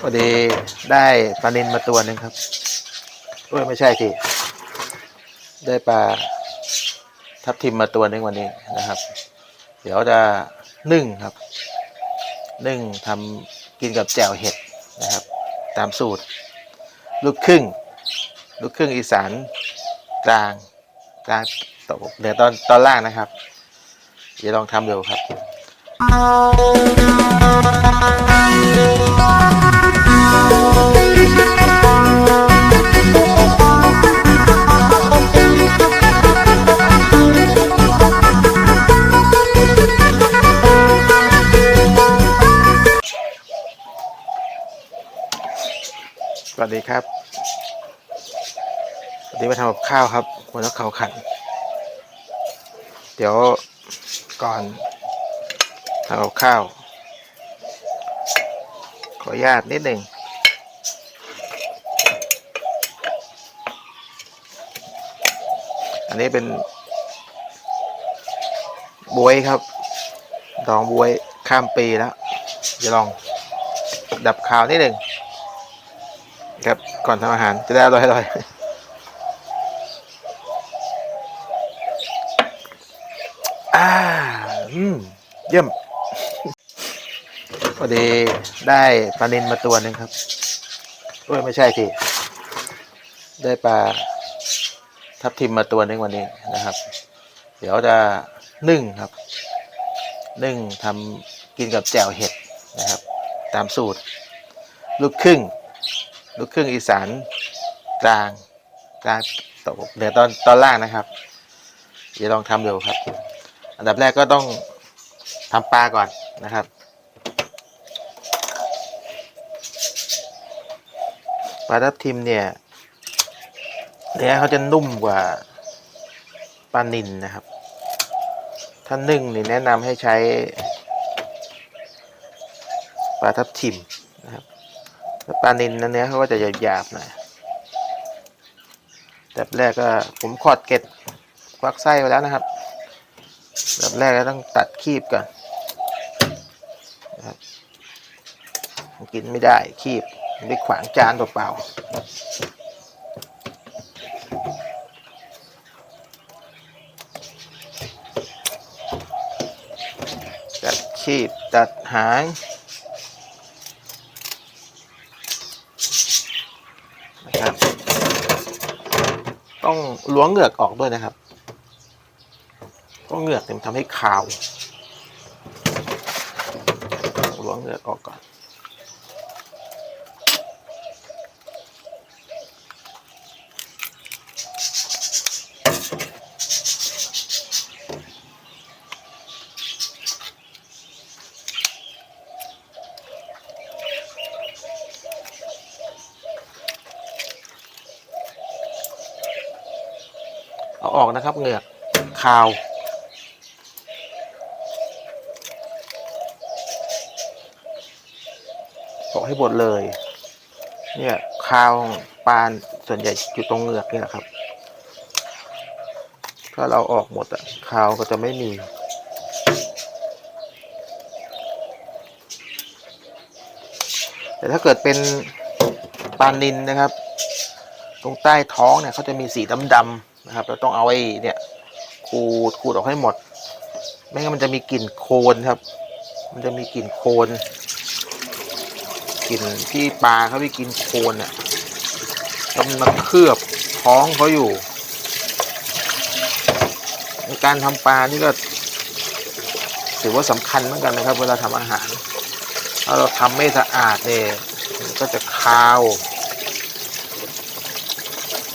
พอดีได้ปลานินมาตัวหนึ่งครับเอ้ยไม่ใช่ทีได้ปลาทับทิมมาตัวหนึ่งวันนี้นะครับ เดี๋ยวจะนึ่งครับ นึ่งทำกินกับแจ่วเห็ดนะครับ ตามสูตร ลูกครึ่ง ลูกครึ่งอีสานกลางกลางตกเหนือตอนตอนล่างนะครับ เดี๋ยวลองทำดูครับสวั สดีครับวันนี้มาทำกับข้าวครับหัวนักเขาขัน เดี๋ยวก่อนทำกับข้าว ขออนุญาตนิดหนึ่งอันนี้เป็นบวยครับ ดองบวยข้ามปีแล้วจะลองดับข่าวนิดหนึ่ง ครับก่อนทำอาหารจะได้อร่อยอร่อยอ่าอืมเยี่ยมพอดีได้ปลานินมาตัวหนึ่งครับเอ้ยไม่ใช่ทีได้ปลาทับทิมมาตัวหนึ่งวันนี้นะครับ เดี๋ยวจะนึ่งครับ นึ่งทำกินกับแจ่วเห็ดนะครับ ตามสูตร ลูกครึ่ง ลูกครึ่งอีสานกลางกลางตกเหนือตอนตอนล่างนะครับเดี๋ยวลองทำดูครับ อันดับแรกก็ต้องทำปลาก่อนนะครับปลาทับทิมเนี่ยเนื้อเขาจะนุ่มกว่าปลานิลนะครับ ถ้านึ่งนี่แนะนำให้ใช้ปลาทับทิมนะครับ ปลานิลนั้นเนื้อเขาก็จะหยาบๆหน่อยแบบแรกก็ผมขอดเก็ดควักไส้ไปแล้วนะครับแบบแรกก็ต้องตัดคีบก่อนนะครับกินไม่ได้คีบไปขวางจานเปล่าๆตัดคีบตัดหาง นะครับ ต้องล้วงเหงือกออกด้วยนะครับ เพราะเหงือกมันทำให้คาวล้วงเหงือกออกก่อน อออกนะครับ เหงือกคาว ออกให้หมดเลย เนี่ยคาวปานส่วนใหญ่อยู่ตรงเหงือกนี่แหละครับ ถ้าเราออกหมดอะคาวก็จะไม่มีแต่ถ้าเกิดเป็นปลานินนะครับ ตรงใต้ท้องเนี่ยเขาจะมีสีดำๆ นะครับเราต้องเอาไอ้เนี่ยขูดขูดออกให้หมด ไม่งั้นมันจะมีกลิ่นโคลนครับ มันจะมีกลิ่นโคลนกลิ่นที่ปลาเขาไปกินโคลนเนี่ยแล้วมันมาเคลือบท้องเขาอยู่ ในการทำปลานี่ก็ถือว่าสำคัญเหมือนกันนะครับ เวลาทำอาหาร ถ้าเราทำไม่สะอาดเนี่ยก็จะคาว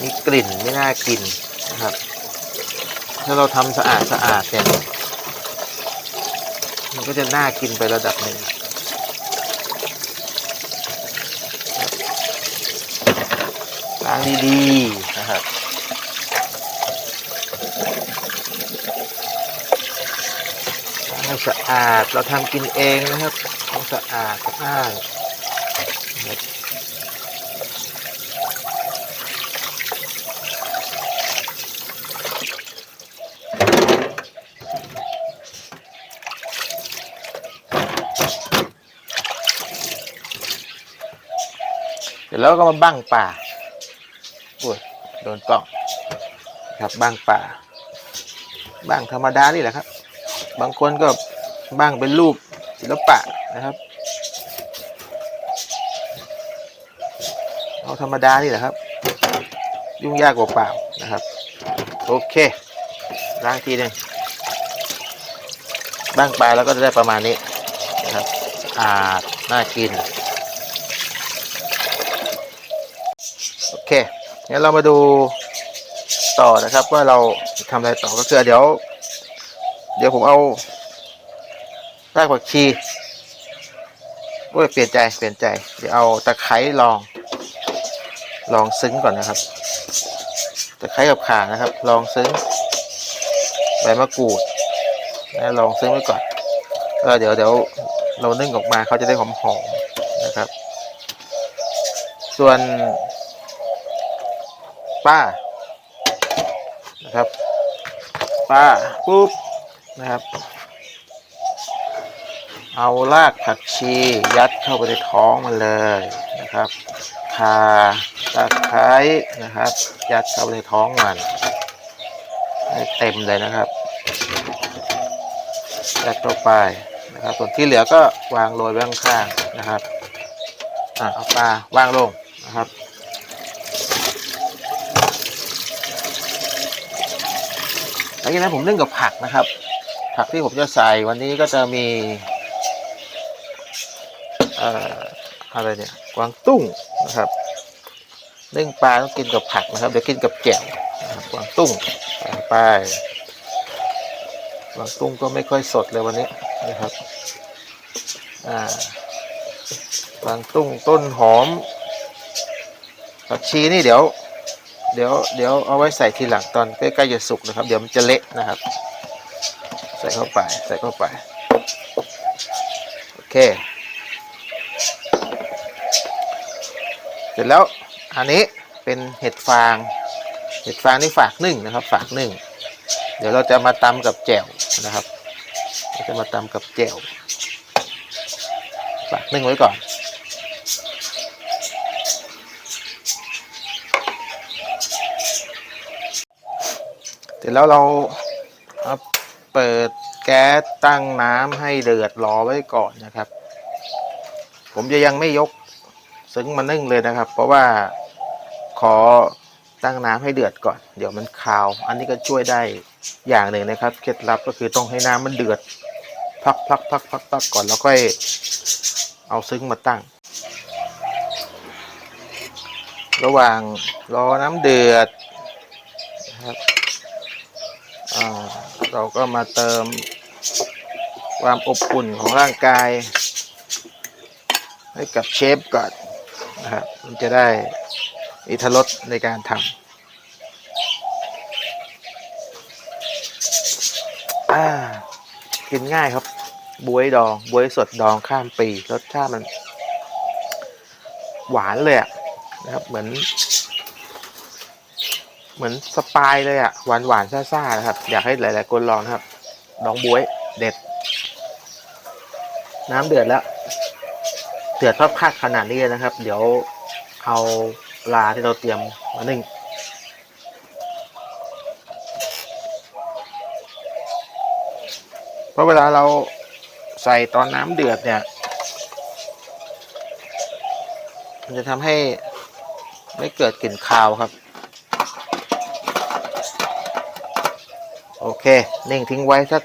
มีกลิ่นไม่น่ากิน นะครับ ถ้าเราทำสะอาดสะอาดเนี่ยมันก็จะน่ากินไประดับหนึ่งล้างดีๆนะครับล้างให้สะอาดเราทำกินเองนะครับต้องสะอาดสะอาดนะครับ ร็จ แล้วก็มาบ้งป่าโอ้ยโดนกล้องครับบ้งป่าบ้งธรรมดานี่แหละครับ บางคนก็บ้งเป็นรูปศิลปะนะครับเอาธรรมดานี่แหละครับ ยุ่งยากกว่าเปล่านะครับ โอเคล้างทีหนึ่งบ้างปลาแล้วก็จะได้ประมาณนี้นะครับอาดน่ากิน โอเค งั้นเรามาดูต่อนะครับว่าเราทำอะไรต่อก็คือเดี๋ยว เดี๋ยวผมเอารากผักชีโอ้ยเปลี่ยนใจเปลี่ยนใจ เดี๋ยวเอาตะไคร้ลอง ลองซึ้งก่อนนะครับตะไคร้กับข่านะครับ ลองซึ้งใบมะกรูดนะลองซึ้งไว้ก่อนแล้วเดี๋ยวเดี๋ยวเรานึ่งออกมาเขาจะได้หอมๆนะครับ ส่วน ป้านะครับ ป้าปุ๊บนะครับ เอารากผักชียัดเข้าไปในท้องมันเลยนะครับคาตะไคร้นะครับ ยัดเข้าไปในท้องมันให้เต็มเลยนะครับยัดเข้าไปนะครับส่วนที่เหลือก็วางโรยไว้ข้างๆนะครับอะเอาปลาวางลงนะครับ หลัง จากนั้นผมนึ่งกับผักนะครับ ผักที่ผมจะใส่วันนี้ก็จะมีอะไรเนี่ยกวางตุ้งนะครับนึ่งปลาต้องกินกับผักนะครับเดี๋ยวกินกับแจ่วนะครับกวางตุ้งไปกวางตุ้งก็ไม่ค่อยสดเลยวันนี้นะครับอ่ากวางตุ้งต้นหอมผักชีนี่เดี๋ยว เดี๋ยวเดี๋ยวเอาไว้ใส่ทีหลังตอนใกล้ๆจะสุกนะครับ เดี๋ยวมันจะเละนะครับ ใส่เข้าไปใส่เข้าไป โอเค เสร็จแล้วอันนี้เป็นเห็ดฟาง เห็ดฟางนี่ฝากนึ่งนะครับ ฝากนึ่ง เดี๋ยวเราจะมาตำกับแจ่วนะครับ เราจะมาตำกับแจ่วฝากนึ่งไว้ก่อน สร็จแล้วเราเปิดแก๊สตั้งน้ำให้เดือดรอไว้ก่อนนะครับ ผมจะยังไม่ยกซึ้งมานึ่งเลยนะครับ เพราะว่าขอตั้งน้ำให้เดือดก่อน เดี๋ยวมันคาว อันนี้ก็ช่วยได้อย่างหนึ่งนะครับเคล็ดลับก็คือต้องให้น้ำมันเดือดพักพักพักพักพักก่อนแล้วค่อยเอาซึ้งมาตั้ง ระหว่างรอน้ำเดือดนะครับ เราก็มาเติมความอบอุ่นของร่างกาย ให้กับเชฟก่อนนะครับมันจะได้อิทธิรสในการทำอ่ากินง่ายครับบวยดองบวยสดดองข้ามปีรสชาติมัน หวานเลยะนะครับ เหมือน เหมือนสปายเลยอะหวานหวานซ่าๆนะครับ อยากให้หลายๆคนลองครับน้องบวยเด็ด น้ำเดือดแล้ว เดือดพักๆขนาดนี้เลยนะครับ เดี๋ยวเอาปลาที่เราเตรียมมาหนึ่งเพราะเวลาเราใส่ตอนน้ำเดือดเนี่ย มันจะทำให้ไม่เกิดกลิ่นคาวครับ โอเค นิ่งทิ้งไว้สัก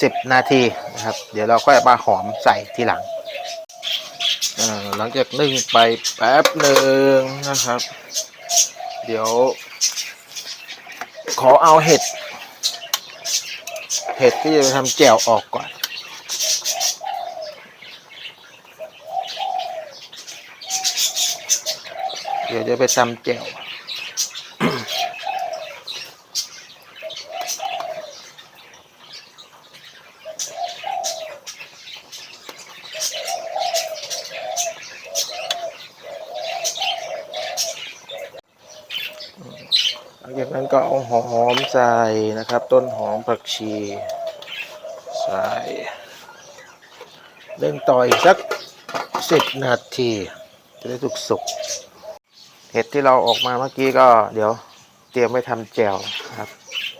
สิบนาทีนะครับ เดี๋ยวเราก็มาหอมใส่ทีหลังอ่าหลังจากนึ่งไปแป๊บหนึ่งนะครับ เดี๋ยว ขอเอาเห็ด เห็ดที่จะทำแจ่วออกก่อนเดี๋ยวจะไปทำแจ่ว จากนั้นก็เอาหอมใส่นะครับ ต้นหอมผักชีใส่เร่งต่ออีกสักสิบนาที จะได้สุกสุกเห็ดที่เราออกมาเมื่อกี้ก็เดี๋ยวเตรียมไว้ทำแจ่วครับ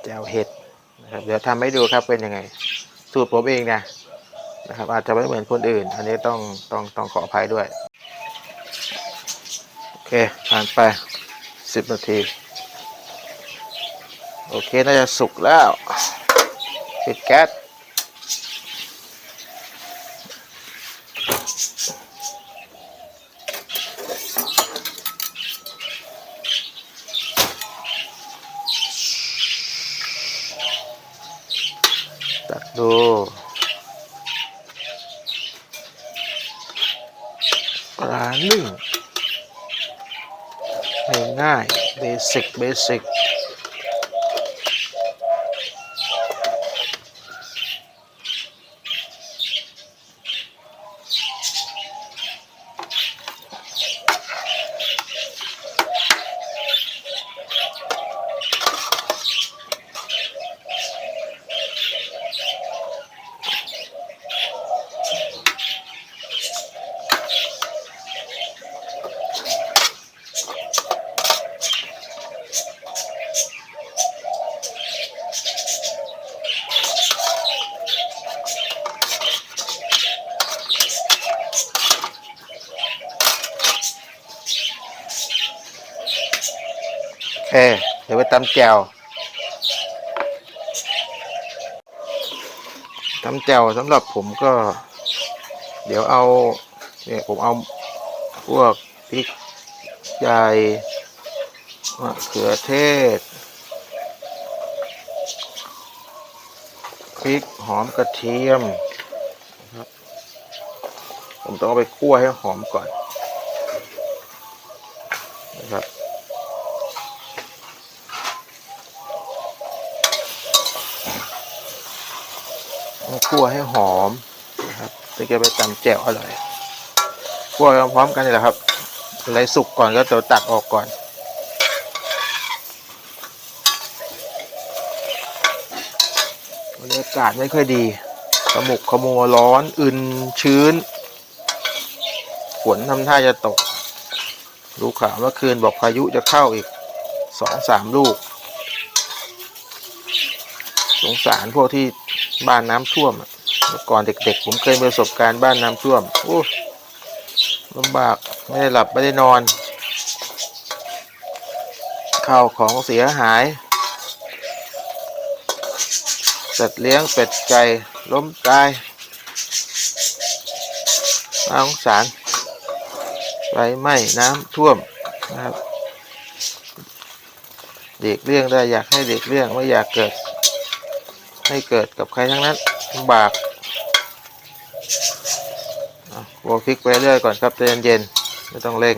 แจ่วเห็ดนะครับเดี๋ยวทำให้ดูครับเป็นยังไง สูตรผมเองนะนะครับ อาจจะไม่เหมือนคนอื่น อันนี้ต้องต้องต้องขออภัยด้วย โอเคผ่านไปสิบนาที โอเค น่าจะสุกแล้ว ปิดแก๊สตักดูปลานึ่งง่ายๆเบสิกเบสิก โอเดี๋ยวไปตำแจวตำแจวสำหรับผมก็ เดี๋ยวเอา เนี่ยผมเอาพวกพริกใหญ่มะเขือเทศพริกหอมกระเทียมครับผมต้องเอาไปคั่วให้หอมก่อนนะครับ ต้องคั่วให้หอมนะครับถึงจะไปตำแจ่วอร่อยคั่วพร้อมๆกันนี่แหละครับอะไรสุกก่อนก็จะตักออกก่อนบรรยากาศไม่ค่อยดีขมุกขมัวร้อนอึนชื้น ฝนทำท่าจะตกรู้ข่าวเมื่อคืนบอกพายุจะเข้าอีกสองสามลูก สงสารพวกที่ บ้านน้ำท่วมเมื่อก่อนเด็กๆ ผมเคยมีประสบการณ์บ้านน้ำท่วมโอ้ลำบากไม่ได้หลับไม่ได้นอนข้าวของเสียหายสัตว์เลี้ยงเป็ดไก่ล้มตายน่าสงสารไฟไหม้น้ำท่วมนะครับเด็กเลี่ยงได้อยากให้เด็กเลี่ยงไม่อยากเกิด ให้เกิดกับใครทั้งนั้นลำบากอะวพลิกไปเรื่อยก่อนครับใจเย็นๆไม่ต้องเร่ง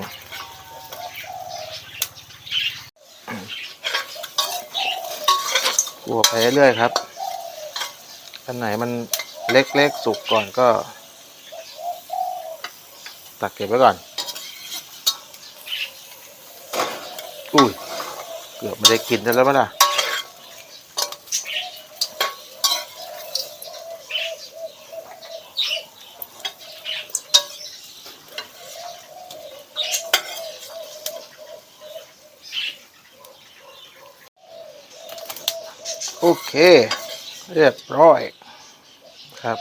กลัวไปเรื่อยๆครับ อันไหนมันเล็กๆสุกก่อนก็ ตักเก็บไว้ก่อน อุ้ย เกือบไม่ได้กินแล้วมั้งล่ะ อเค เรียบร้อยครับ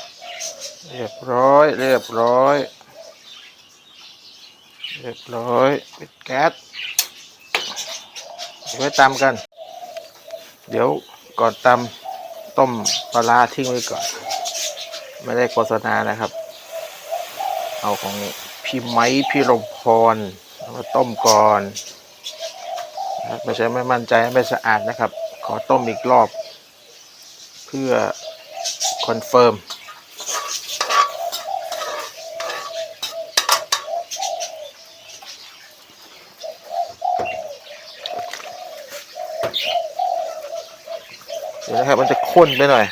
เรียบร้อย เรียบร้อย เรียบร้อยปิดแก๊สไว้ตำกัน เดี๋ยวก่อนตำต้มปลาทิ้งไว้ก่อน ไม่ได้โฆษณานะครับ เอาของพี่ไม้พี่รมพรมาต้มก่อนไม่ใช่ไม่มั่นใจไม่สะอาดนะครับ ขอต้มอีกรอบ พื่อคอนเฟิร์มเดี๋ยวนะครับมันจะข้นไปหน่อย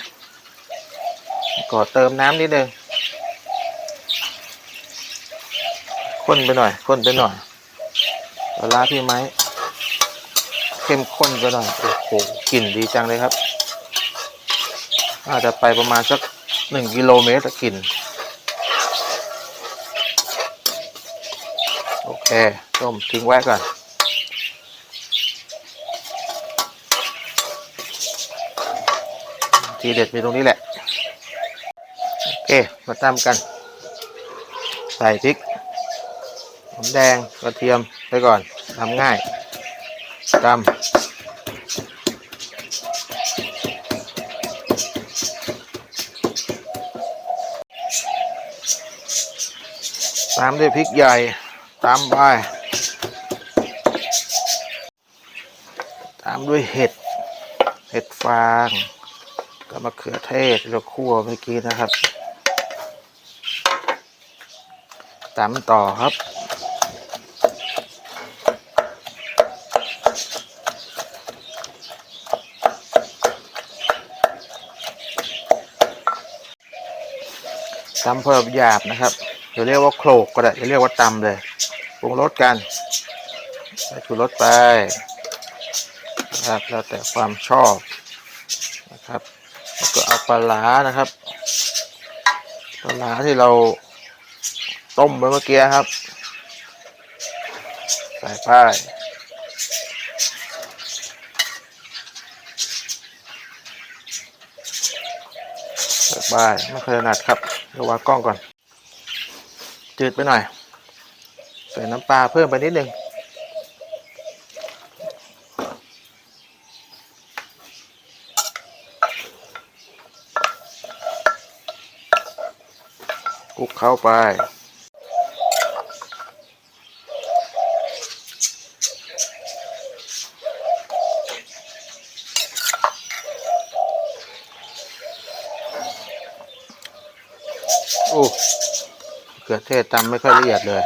ก่อเติมน้ำนิดนึงข้นไปหน่อยข้นไปหน่อยปลาร้าพี่ไม้ เข้มข้นไปหน่อย โอ้โหกลิ่นดีจังเลยครับ อาจจะไปประมาณสักหนึ่งกิโลเมตรกินโอเคต้มทิ้งไว้ก่อนทีเด็ดมีตรงนี้แหละ โอเค มาตามกัน ใส่พริกหอมแดงกระเทียมไปก่อนทำง่ายตำามด้วยพริกใหญ่ตามไปตามด้วยเห็ด เห็ดฟางกับมะเขือเทศเราคั่วเมื่อกี้นะครับตามต่อครับตำพอหยาบนะครับ อย่าเรียกว่าโขลกก็ได้อย่าเรียกว่าตำเลยปรุงรสกันใส่ชูรสไปนะครับแล้วแต่ความชอบนะครับแล้วก็เอาปลาร้านะครับปลาร้าที่เราต้มไปเมื่อกี้ครับ ใส่ไปใส่ไปไม่เคยถนัดครับเดี๋ยววางกล้องก่อน จืดไปหน่อย ใส่น้ำปลาเพิ่มไปนิดนึงคลุกเข้าไป โอ้ เกือเทศตำไม่ค่อยละเอียดเลย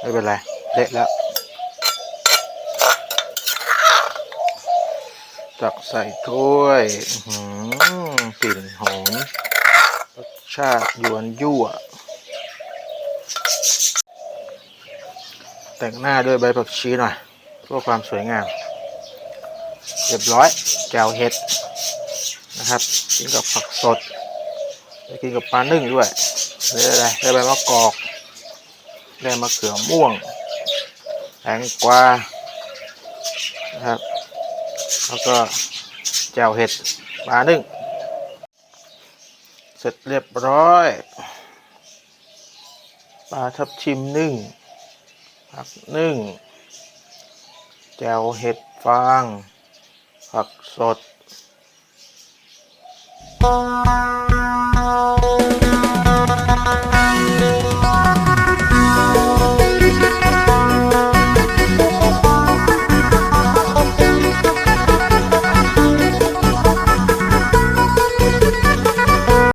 ไม่เป็นไร เละแล้ว ตักใส่ถ้วยหือกลิ่นหอมรสชาติยวนยั่ว แต่งหน้าด้วยใบผักชีหน่อยเพื่อความสวยงาม เรียบร้อยแจ่วเห็ดนะครับ กินกับผักสดกินกับปลานึ่งด้วย ได้อะไรได้ใบมะกอกได้มะเขือม่วงแตงกวานะครับ แล้วก็แจ่วเห็ดปลานึ่งเสร็จเรียบร้อยปลาทับทิมนึ่งผักนึ่งแจ่วเห็ดฟางผักสด Thank Thank you.